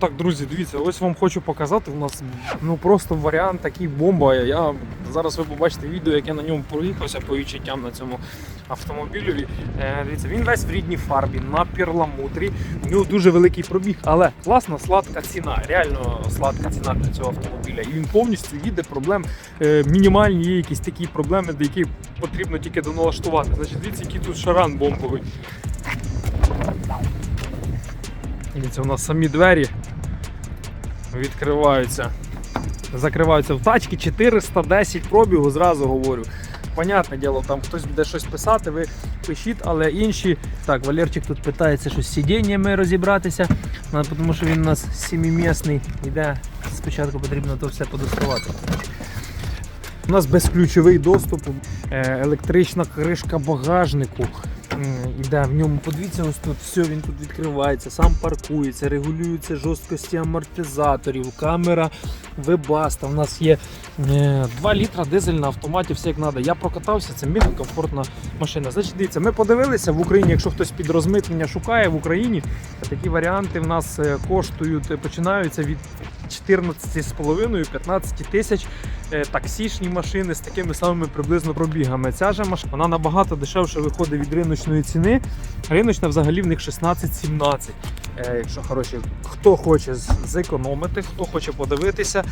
Так, друзі, дивіться, ось вам хочу показати. У нас ну просто варіант такий бомба. Я зараз ви побачите відео, як я на ньому проїхався по відчуттям на цьому автомобілю. Е, дивіться, він весь в рідній фарбі, на перламутрі. У нього дуже великий пробіг, але класна сладка ціна. Реально сладка ціна для цього автомобіля. І він повністю їде. Проблем е, мінімальні є якісь такі проблеми, де які потрібно тільки доналаштувати. Значить, дивіться, який тут шаран бомбовий. Дивіться, у нас самі двері відкриваються. Закриваються в тачки 410 пробігу, зразу говорю. Понятне діло, там хтось буде щось писати, ви пишіть, але інші. Так, Валерчик тут питається щось з сидіннями розібратися, тому що він у нас сімімісний. Іде, спочатку потрібно то все подоставати. У нас безключовий доступ, е, електрична кришка багажнику. Іде в ньому, подивіться, ось тут все, він тут відкривається, сам паркується, регулюються жорсткості амортизаторів, камера вебаста. У нас є е, 2 літра дизель на автоматі, все як треба. Я прокатався, це мега комфортна машина. Значить, дивіться, ми подивилися в Україні, якщо хтось під розмитнення шукає в Україні, такі варіанти в нас е, коштують, е, починаються від 14,5-15 тисяч е, таксішні машини з такими самими приблизно пробігами. Ця же машина вона набагато дешевше виходить від риночної ціни. Риночна взагалі в них 16-17. Е, Якщо хороші, хто хоче зекономити, хто хоче подивитися.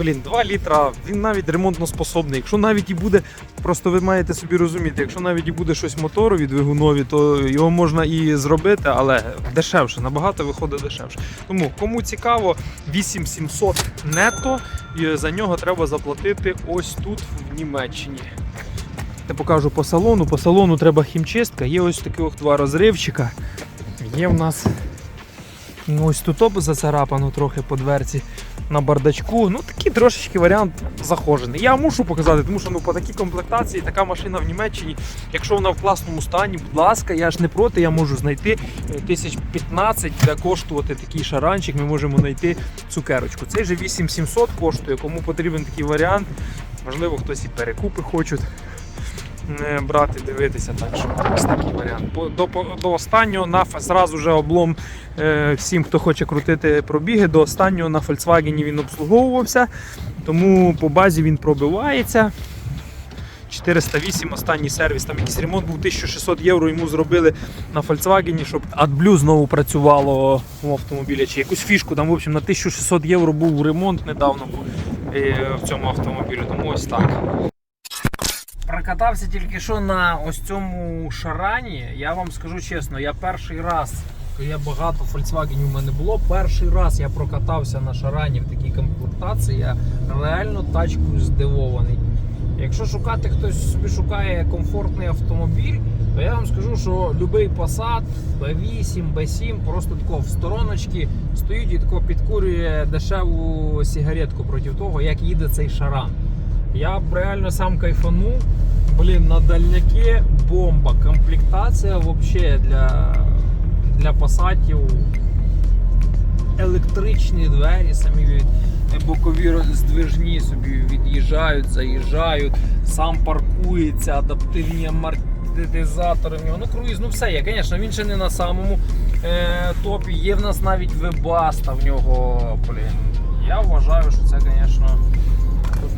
Блін, 2 літра, він навіть ремонтно способний. Якщо навіть і буде, просто ви маєте собі розуміти, якщо навіть і буде щось моторові двигунові, то його можна і зробити, але дешевше, набагато виходить дешевше. Тому кому цікаво, 8700 нетто, і за нього треба заплатити ось тут, в Німеччині. Я покажу по салону. По салону треба хімчистка. Є ось таких два розривчика. Є в нас ну, ось тут зацарапано трохи по дверці на бардачку. Ну такий трошечки варіант захожений. Я мушу показати, тому що ну, по такій комплектації така машина в Німеччині, якщо вона в класному стані, будь ласка, я ж не проти, я можу знайти е, тисяч 15 де коштувати такий шаранчик, ми можемо знайти цукерочку. Цей же 8700 коштує, кому потрібен такий варіант. Можливо, хтось і перекупи хочуть е, брати, дивитися. Так що ось такий варіант. До, до останнього на зразу вже облом е, всім, хто хоче крутити пробіги, до останнього на Volkswagen він обслуговувався, тому по базі він пробивається. 408 останній сервіс, там якийсь ремонт був 1600 євро йому зробили на Volkswagen, щоб AdBlue знову працювало в автомобілі, чи якусь фішку. Там, в общем, на 1600 євро був ремонт недавно е, в цьому автомобілі. Тому ось так. Прокатався тільки що на ось цьому шарані. Я вам скажу чесно, я перший раз, я багато Volkswagen у мене було. Перший раз я прокатався на шарані в такій комплектації. Я реально тачкою здивований. Якщо шукати хтось собі шукає комфортний автомобіль, то я вам скажу, що будь-який Passat, B8, B7 просто тако в стороночки стоїть і тако підкурює дешеву сигаретку проти того, як їде цей шаран. Я б реально сам кайфанув. Блін, на дальняки бомба. Комплектація взагалі для, для пасатів. Електричні двері, самі від бокові здвижні собі від'їжджають, заїжджають, сам паркується, адаптивні амортизатори в нього. Ну, круїз, ну все є. Звісно, він ще не на самому е, топі. Є в нас навіть вебаста в нього. Блін. Я вважаю, що це, звісно.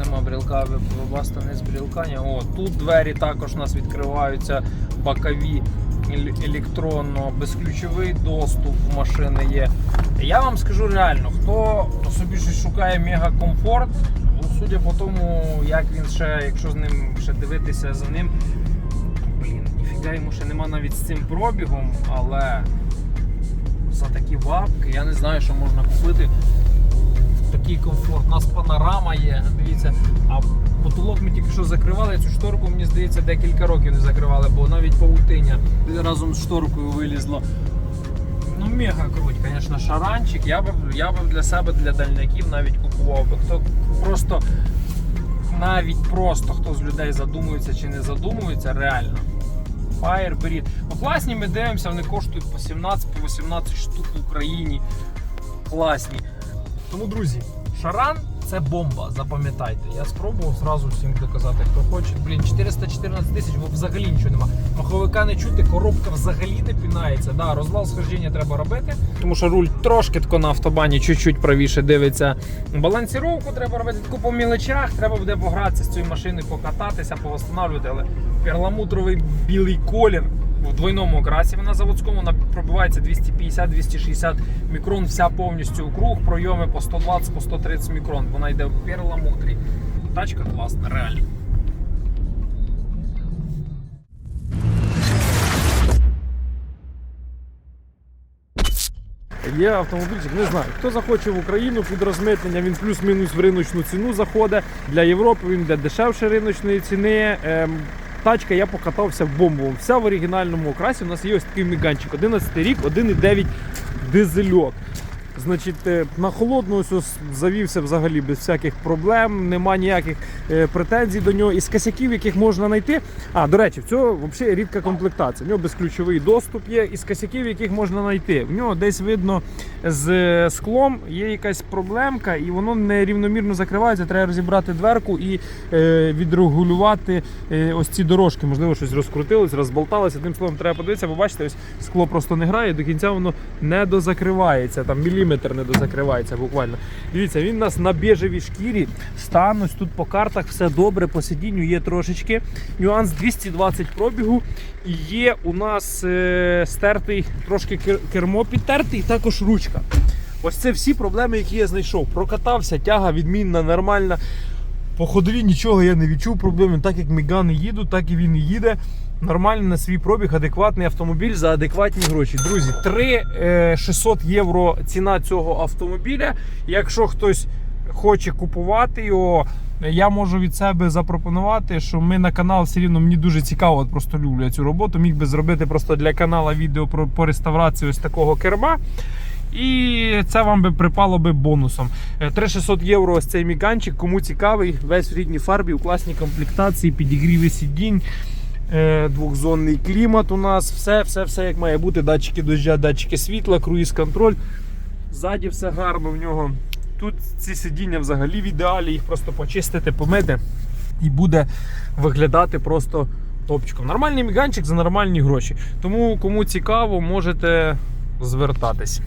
Нема брілка, вебаста не з брілкання. О, тут двері також у нас відкриваються бокові електронно, безключовий доступ в машини є. Я вам скажу реально, хто собі щось шукає мегакомфорт, ну, судя по тому, як він ще, якщо з ним ще дивитися за ним, блін, ніфіга йому ще нема навіть з цим пробігом, але за такі бабки я не знаю, що можна купити такий комфорт. У нас панорама є. Дивіться, а потолок ми тільки що закривали. Цю шторку, мені здається, декілька років не закривали, бо навіть павутиння разом з шторкою вилізло. Ну, мега круть, звісно, шаранчик. Я б, я б для себе, для дальняків навіть купував би. Хто просто навіть просто хто з людей задумується чи не задумується, реально. Fire беріть. Ну, класні ми дивимося, вони коштують по 17 по 18 штук в Україні. Класні. Тому, друзі, шаран це бомба, запам'ятайте. Я спробував зразу всім доказати, хто хоче. Блін, 414 тисяч, бо взагалі нічого нема. Маховика не чути, коробка взагалі не пінається. Да, розвал схождення треба робити, тому що руль трошки тако на автобані чуть-чуть правіше дивиться. Балансіровку треба робити таку по мілочах, треба буде погратися з цією машиною, покататися, повосстанавлювати, але перламутровий білий колір. В двойному окрасі вона заводському вона пробивається 250-260 мікрон, вся повністю у круг, пройоми по 120 по 130 мікрон. Вона йде в перламутрі. Тачка класна, реально. Є автомобільчик, не знаю. Хто захоче в Україну під розмитнення, він плюс-мінус в риночну ціну заходить. Для Європи він йде дешевше риночної ціни. Тачка я покатався в бомбовому. Вся в оригінальному окрасі. У нас є ось такий міганчик. 11 рік, 1,9 дизельок. Значить, е, на холодну ось завівся взагалі без всяких проблем, нема ніяких е, претензій до нього. Із косяків, яких можна знайти. А, до речі, в цього взагалі рідка комплектація. В нього безключовий доступ є, із косяків, яких можна знайти. В нього десь видно з е, склом є якась проблемка, і воно нерівномірно закривається. Треба розібрати дверку і відрегулювати ось ці дорожки. Можливо, щось розкрутилось, розболталося. Тим словом, треба подивитися, бо бачите, ось скло просто не грає, до кінця воно не дозакривається. Там міліметр не дозакривається буквально. Дивіться, він у нас на біжевій шкірі. Стан тут по картах все добре, по сидінню є трошечки. Нюанс 220 пробігу. І є у нас е, стертий трошки кермо підтертий, і також ручка. Ось це всі проблеми, які я знайшов. Прокатався, тяга відмінна, нормальна. По ходові нічого я не відчув проблеми. Так як мігани їдуть, так і він і їде. Нормально на свій пробіг, адекватний автомобіль за адекватні гроші. Друзі, 3600 євро ціна цього автомобіля. Якщо хтось хоче купувати його, я можу від себе запропонувати, що ми на канал все рівно мені дуже цікаво, просто люблю цю роботу. Міг би зробити просто для канала відео про по реставрації ось такого керма. І це вам би припало би бонусом. Е, 3600 євро ось цей міганчик. Кому цікавий, весь в рідній фарбі, у класній комплектації, підігріви сидінь. е, Двохзонний клімат у нас, все, все, все як має бути. Датчики дождя, датчики світла, круїз контроль. Ззаді все гарно в нього. Тут ці сидіння взагалі в ідеалі, їх просто почистити, помити і буде виглядати просто топчиком. Нормальний міганчик за нормальні гроші. Тому кому цікаво, можете звертатись.